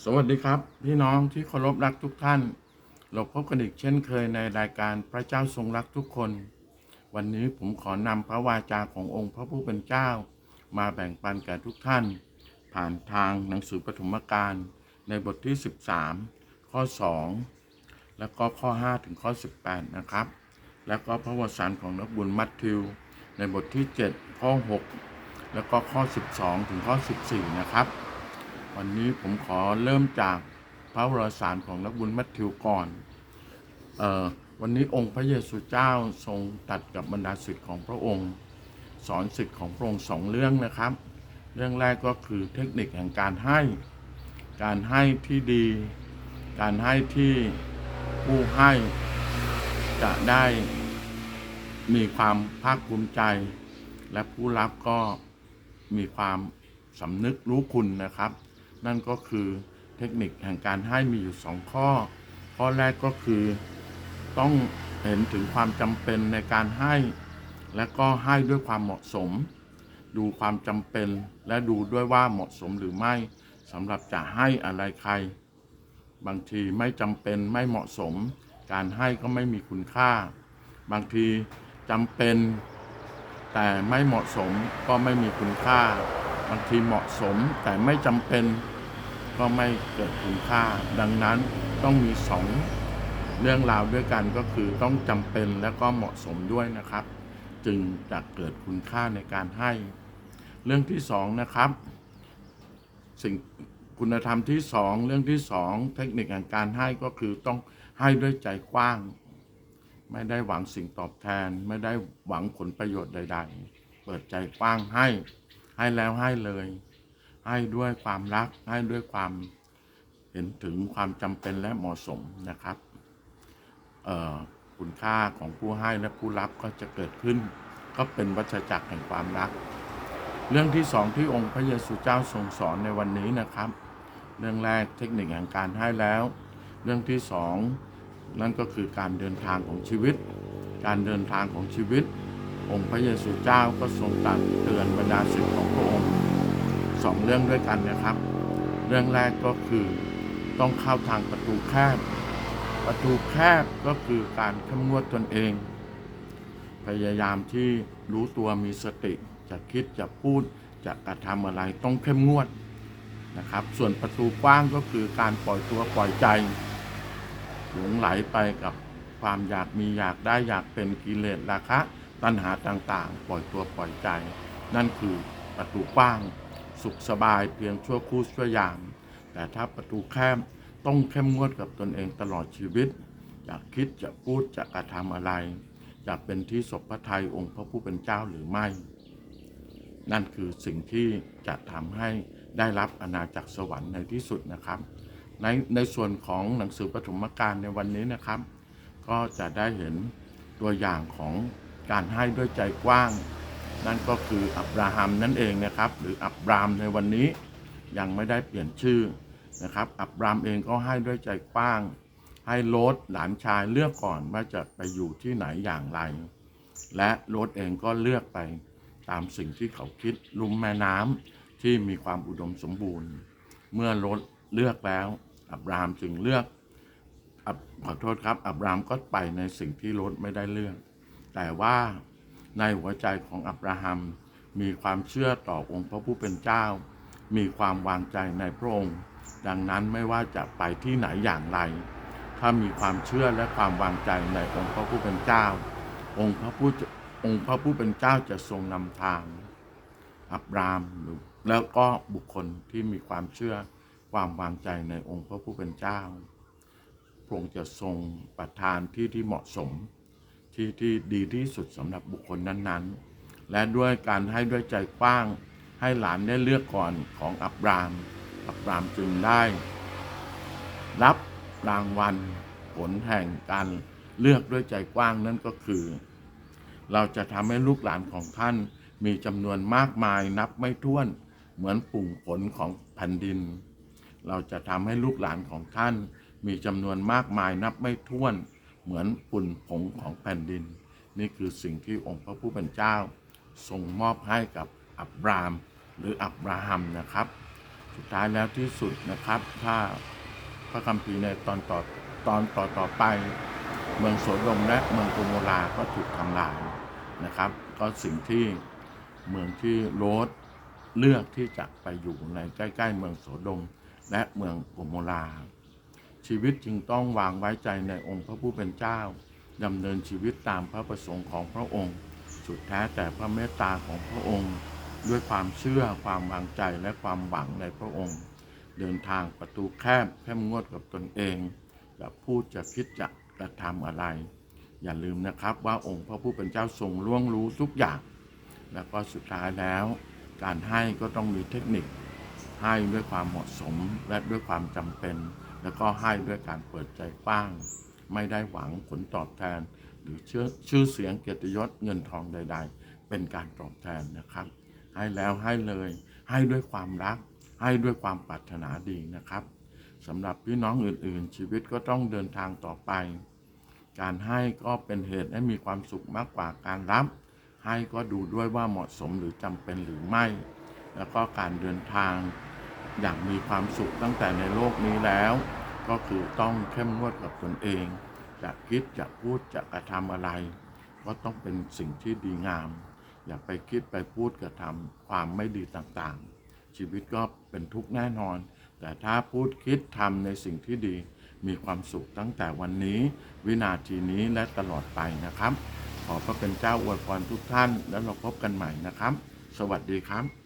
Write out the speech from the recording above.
สวัสดีครับ พี่น้องที่เคารพรักทุกท่าน เราพบกันอีกเช่นเคยในรายการพระเจ้าทรงรักทุกคน วันนี้ผมขอนำพระวาจาขององค์พระผู้เป็นเจ้า มาแบ่งปันแก่ทุกท่าน ผ่านทางหนังสือปฐมกาลในบทที่ 13 ข้อ 2 แล้วก็ข้อ 5 ถึงข้อ 18 นะครับ แล้วก็พระวสารของนักบุญมัทธิว ในบทที่ 7 ข้อ 6 แล้วก็ข้อ 12 ถึงข้อ 14 นะครับ วันนี้ผมขอเริ่มจากพระวรสารของนักบุญมัทธิวก่อนเออวันนี้องค์พระเยซูเจ้าทรงตัดกับบรรดาศิษย์ของพระองค์ สอนศิษย์ของพระองค์สองเรื่องนะครับ เรื่องแรกก็คือเทคนิคแห่งการให้ การให้ที่ดี การให้ที่ผู้ให้จะได้มีความภาคภูมิใจ และผู้รับก็มีความสำนึกรู้คุณนะครับ นั่นก็คือเทคนิคแห่งการให้มีอยู่สองข้อ ข้อแรกก็คือต้องเห็นถึงความจำเป็นในการให้ และก็ให้ด้วยความเหมาะสม ดูความจำเป็นและดูด้วยว่าเหมาะสมหรือไม่สำหรับจะให้อะไรใคร บางทีไม่จำเป็นไม่เหมาะสม การให้ก็ไม่มีคุณค่า บางทีจำเป็น แต่ไม่เหมาะสมก็ไม่มีคุณค่า บางทีเหมาะสมแต่ไม่จำเป็น ก็ไม่เกิดคุณค่า ดังนั้นต้องมีสองเรื่องราวด้วยกันก็คือต้องจำเป็นและก็เหมาะสมด้วยนะครับ จึงจะเกิดคุณค่าในการให้ เรื่องที่สองนะครับ สิ่งคุณธรรมที่สองเรื่องที่สองเทคนิคแห่งการให้ก็คือต้องให้ด้วยใจกว้าง ไม่ได้หวังสิ่งตอบแทน ไม่ได้หวังผลประโยชน์ใด ๆ เปิดใจกว้างให้ ให้แล้วให้เลย ให้ด้วยความรักให้ด้วยความเห็นถึงความจำเป็นและเหมาะสมนะครับคุณค่าของผู้ให้และผู้รับก็จะเกิดขึ้น ก็เป็นวัฏจักรแห่งความรัก เรื่องที่สองที่องค์พระเยซูเจ้าทรงสอนในวันนี้นะครับ เรื่องแรกเทคนิคแห่งการให้แล้ว เรื่องที่สองนั่นก็คือการเดินทางของชีวิต การเดินทางของชีวิต องค์พระเยซูเจ้าก็ทรงตรัสเตือนบรรดาศิษย์ของพระองค์ สองเรื่องด้วยกันนะครับ เรื่องแรกก็คือต้องเข้าทางประตูแคบ ประตูแคบก็คือการเข้มงวดตนเอง พยายามที่รู้ตัวมีสติจะคิดจะพูดจะกระทำอะไรต้องเข้มงวดนะครับ ส่วนประตูกว้างก็คือการปล่อยตัวปล่อยใจหลงไหลไปกับความอยากมีอยากได้อยากเป็นกิเลสราคะ ตัณหาต่างๆ ปล่อยตัวปล่อยใจ นั่นคือประตูกว้าง สุขสบายเพียงชั่วครู่ชั่วยาม แต่ถ้าประตูแคบต้องเข้มงวดกับตนเองตลอดชีวิตจะคิดจะพูดจะกระทำอะไรจะเป็นที่สบพระทัยองค์พระผู้เป็นเจ้าหรือไม่ นั่นคือสิ่งที่จะทำให้ได้รับอาณาจักรสวรรค์ในที่สุดนะครับ ในในส่วนของหนังสือปฐมกาลในวันนี้นะครับ ก็จะได้เห็นตัวอย่างของการให้ด้วยใจกว้าง นั่นก็คืออับราฮัมนั่นเองนะครับ หรืออับรามในวันนี้ยังไม่ได้เปลี่ยนชื่อนะครับ อับรามเองก็ให้ด้วยใจกว้าง ให้โลดหลานชายเลือกก่อนว่าจะไปอยู่ที่ไหนอย่างไร และโลดเองก็เลือกไปตามสิ่งที่เขาคิดลุมแม่น้ำที่มีความอุดมสมบูรณ์ เมื่อโลดเลือกแล้ว อับรามจึงเลือกอับขอโทษครับ อับรามก็ไปในสิ่งที่โลดไม่ได้เลือก แต่ว่า ในหัวใจของอับราฮัม มีความเชื่อต่อองค์พระผู้เป็นเจ้า มีความวางใจในพระองค์ดังนั้นไม่ว่าจะไปที่ไหนอย่างไร ถ้ามีความเชื่อและความวางใจในองค์พระผู้เป็นเจ้า องค์พระผู้องค์พระผู้เป็นเจ้าจะทรงนำทาง อับรามหรือแล้วก็บุคคลที่มีความเชื่อความวางใจในองค์พระผู้เป็นเจ้าพระองค์จะทรงประทานที่ที่เหมาะสม ที่ที่ดีที่สุดสำหรับบุคคลนั้นๆ และด้วยการให้ด้วยใจกว้าง ให้หลานได้เลือกก่อนของอับราม อับรามจึงได้ รับรางวัลผลแห่งการเลือกด้วยใจกว้างนั่นก็คือ เราจะทำให้ลูกหลานของท่านมีจำนวนมากมายนับไม่ถ้วนเหมือนปุ่งผลของแผ่นดิน เราจะทำให้ลูกหลานของท่านมีจำนวนมากมายนับไม่ถ้วน เหมือนฝุ่นผงของแผ่นดิน นี่คือสิ่งที่องค์พระผู้เป็นเจ้าทรงมอบให้กับอับรามหรืออับราฮัมนะครับ สุดท้ายแล้วที่สุดนะครับ ถ้าพระคัมภีร์ในตอนต่อตอนต่อต่อไป เมืองโสดมและเมืองโกโมราก็ถูกทำลายนะครับ ก็สิ่งที่เมืองที่โรดเลือกที่จะไปอยู่ในใกล้ ๆ เมืองโสดมและเมืองโกโมรา ชีวิตจึงต้องวางไว้ใจในองค์พระผู้เป็นเจ้าดำเนินชีวิตตามพระประสงค์ของพระองค์สุดแท้แต่พระเมตตาของพระองค์ ด้วยความเชื่อความวางใจและความหวังในพระองค์ เดินทางประตูแคบเข้มงวดกับตนเองจะพูดจะคิดจะกระทำอะไร อย่าลืมนะครับว่าองค์พระผู้เป็นเจ้าทรงล่วงรู้ทุกอย่าง แล้วก็สุดท้ายแล้ว การให้ก็ต้องมีเทคนิค ให้ด้วยความเหมาะสมและด้วยความจำเป็น แล้วก็ให้ด้วยการเปิดใจกว้าง ไม่ได้หวังผลตอบแทน หรือชื่อชื่อเสียงเกียรติยศเงินทองใด ๆ เป็นการตอบแทนนะครับ ให้แล้วให้เลย ให้ด้วยความรัก ให้ด้วยความปรารถนาดีนะครับสำหรับพี่น้องอื่นๆ ชีวิตก็ต้องเดินทางต่อไป การให้ก็เป็นเหตุให้มีความสุขมากกว่าการรับ ให้ก็ดูด้วยว่าเหมาะสมหรือจำเป็นหรือไม่ แล้วก็การเดินทาง อย่างมีความสุขตั้งแต่ในโลกนี้แล้ว ก็คือต้องเข้มงวดกับตนเองจะคิดจะพูดจะกระทำอะไร ก็ต้องเป็นสิ่งที่ดีงาม อย่าไปคิดไปพูดกระทำความไม่ดีต่างๆ ชีวิตก็เป็นทุกข์แน่นอน แต่ถ้าพูดคิดทำในสิ่งที่ดี มีความสุขตั้งแต่วันนี้ วินาทีนี้และตลอดไปนะครับ ขอพระเป็นเจ้าอวยพรทุกท่าน แล้วเราพบกันใหม่นะครับ สวัสดีครับ